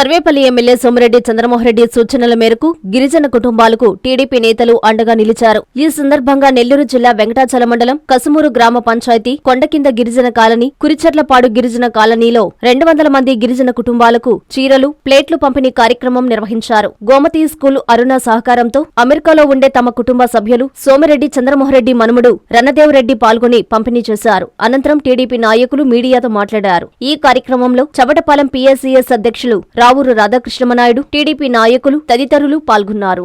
Sarvepalli MLA Somireddy Chandramohan Reddy సూచనల మేరకు గిరిజన కుటుంబాలకు టీడీపీ నేతలు అండగా నిలిచారు. ఈ సందర్భంగా నెల్లూరు జిల్లా వెంకటాచల మండలం కసుమూరు గ్రామ పంచాయతీ కొండకింద గిరిజన కాలనీ కురిచెర్లపాడు గిరిజన కాలనీలో రెండు వందల మంది గిరిజన కుటుంబాలకు చీరలు ప్లేట్లు పంపిణీ కార్యక్రమం నిర్వహించారు. గోమతి స్కూల్ అరుణ సహకారంతో అమెరికాలో ఉండే తమ కుటుంబ సభ్యులు సోమిరెడ్డి చంద్రమోహన్ రెడ్డి మనుమడు రణదేవరెడ్డి పాల్గొని పంపిణీ చేశారు. అనంతరం టీడీపీ నాయకులు మీడియాతో మాట్లాడారు. ఈ కార్యక్రమంలో చవటపాలెం పీఎస్సీఎస్ అధ్యక్షులు రావూరు రాధాకృష్ణమనాయుడు టీడీపీ నాయకులు తదితరులు పాల్గొన్నారు.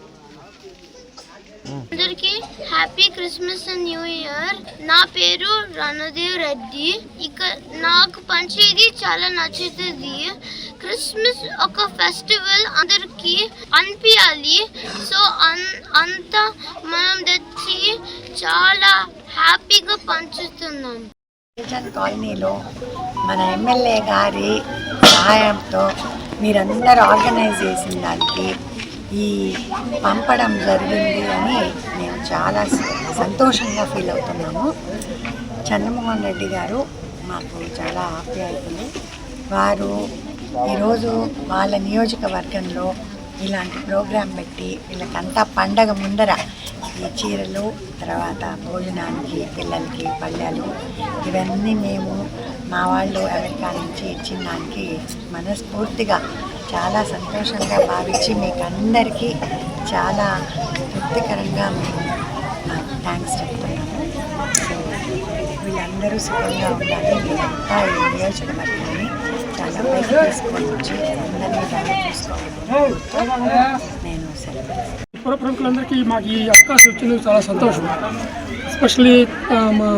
అందరికి happy Christmas and new year. నా పేరు రణదేవ్ రెడ్డి. ఇక నాకు పంచేది చాలా నచ్చుతుంది. క్రిస్మస్ ఒక ఫెస్టివల్ అందరికి అనిపించాలి సో అన్ అంతా మనం తెచ్చి చాలా హ్యాపీగా పంచుతున్నాం. కాలనీలో మన ఎమ్మెల్యే గారి సహాయంతో మీరందరూ ఆర్గనైజ్ చేసిన దానికి ఈ పంపడం జరిగింది అని మేము చాలా సంతోషంగా ఫీల్ అవుతున్నాము చంద్రమోహన్ రెడ్డి గారు మాకు చాలా ఆప్యాయతలు వారు ఈరోజు వాళ్ళ నియోజకవర్గంలో ఇలాంటి ప్రోగ్రాం పెట్టి వీళ్ళకంతా పండగ ముందర ఈ చీరలు తర్వాత భోజనానికి పిల్లలకి పళ్ళాలు ఇవన్నీ మేము మా వాళ్ళు అమెరికా నుంచి ఇచ్చిన దానికి మనస్ఫూర్తిగా చాలా సంతోషంగా భావించి మీకు అందరికీ చాలా తృప్తికరంగా మేము థ్యాంక్స్ చెప్తున్నాము సో వీళ్ళందరూ సుఖంగా ఉండాలి. అంతా ఈ నియోజకవర్గాన్ని చాలా పైకి తీసుకొని వచ్చి అందరినీ బాగా చూసుకోవాలి. నేను సరే పుర ప్రముఖులందరికీ మాకు ఈ అవకాశం వచ్చినందుకు చాలా సంతోషం. ఎస్పెషలీ మా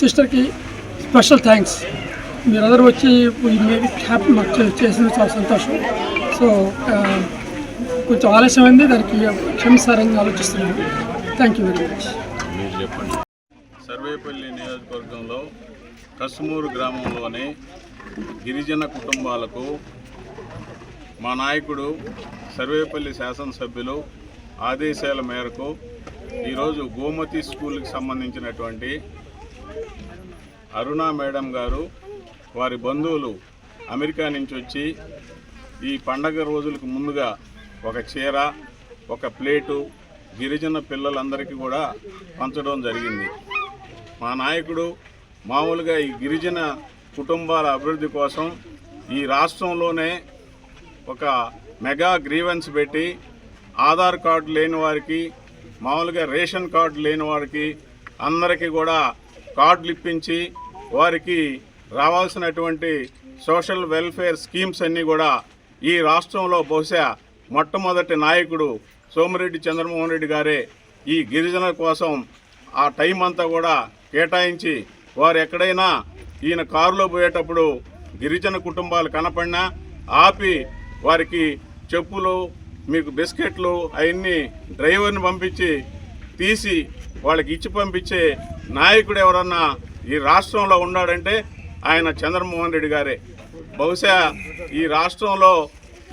సిస్టర్కి స్పెషల్ థ్యాంక్స్. మీరందరూ వచ్చి మేబీ హ్యాపీ మాకు చేసింది చాలా సంతోషం. సో కొంచెం కొంచెం ఆలస్యమైంది దానికి క్షమిస్తారని ఆలోచిస్తున్నాను. Thank you very much Sarvepalli నియోజకవర్గంలో కసుమూరు గ్రామంలోని గిరిజన కుటుంబాలకు మా నాయకుడు సర్వేపల్లి శాసనసభ్యులు ఆదేశాల మేరకు ఈరోజు గోమతి స్కూల్కి సంబంధించినటువంటి అరుణ మేడం గారు వారి బంధువులు అమెరికా నుంచి వచ్చి ఈ పండగ రోజులకు ముందుగా ఒక చీర ఒక ప్లేటు గిరిజన పిల్లలందరికీ కూడా పంచడం జరిగింది. మా నాయకుడు మామూలుగా ఈ గిరిజన కుటుంబాల అభివృద్ధి కోసం ఈ రాష్ట్రంలోనే ఒక మెగా గ్రీవెన్స్ పెట్టి ఆధార్ కార్డు లేని వారికి మామూలుగా రేషన్ కార్డు లేని వారికి అందరికీ కూడా కార్డులు ఇప్పించి వారికి రావాల్సినటువంటి సోషల్ వెల్ఫేర్ స్కీమ్స్ అన్నీ కూడా ఈ రాష్ట్రంలో బహుశా మొట్టమొదటి నాయకుడు సోమిరెడ్డి చంద్రమోహన్ రెడ్డి గారే ఈ గిరిజనుల కోసం ఆ టైం అంతా కూడా కేటాయించి వారు ఎక్కడైనా ఈయన కారులో పోయేటప్పుడు గిరిజన కుటుంబాలు కనపడినా ఆపి వారికి చెప్పులు మీకు బిస్కెట్లు అవన్నీ డ్రైవర్ని పంపించి తీసి వాళ్ళకి ఇచ్చి పంపించే నాయకుడు ఎవరన్నా ఈ రాష్ట్రంలో ఉన్నాడంటే ఆయన చంద్రమోహన్ రెడ్డి గారే. బహుశా ఈ రాష్ట్రంలో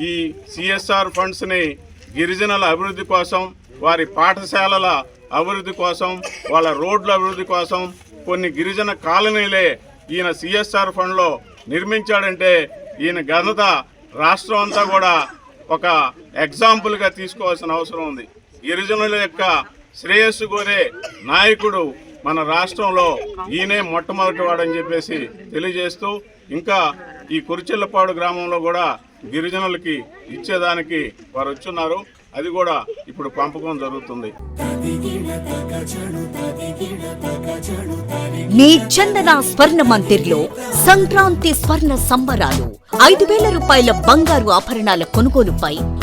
ఈ సిఎస్ఆర్ ఫండ్స్ని గిరిజనుల అభివృద్ధి కోసం వారి పాఠశాలల అభివృద్ధి కోసం వాళ్ళ రోడ్ల అభివృద్ధి కోసం కొన్ని గిరిజన కాలనీలే ఈయన సిఎస్ఆర్ ఫండ్లో నిర్మించాడంటే ఈయన ఘనత రాష్ట్రం అంతా కూడా ఒక ఎగ్జాంపుల్గా తీసుకోవాల్సిన అవసరం ఉంది. గిరిజనుల యొక్క శ్రేయస్సు కోరే నాయకుడు మన రాష్ట్రంలో ఈయనే మొట్టమొదటి వాడని చెప్పేసి తెలియజేస్తూ ఇంకా ఈ కురిచెల్లపాడు గ్రామంలో కూడా గిరిజనులకి ఇచ్చేదానికి వారు వచ్చున్నారు. అది కూడా ఇప్పుడు పంపకం జరుగుతుంది. మీ చందన స్వర్ణ మందిర్లో సంక్రాంతి స్వర్ణ సంబరాలు. ఐదు వేల రూపాయల బంగారు ఆభరణాల కొనుగోలుపై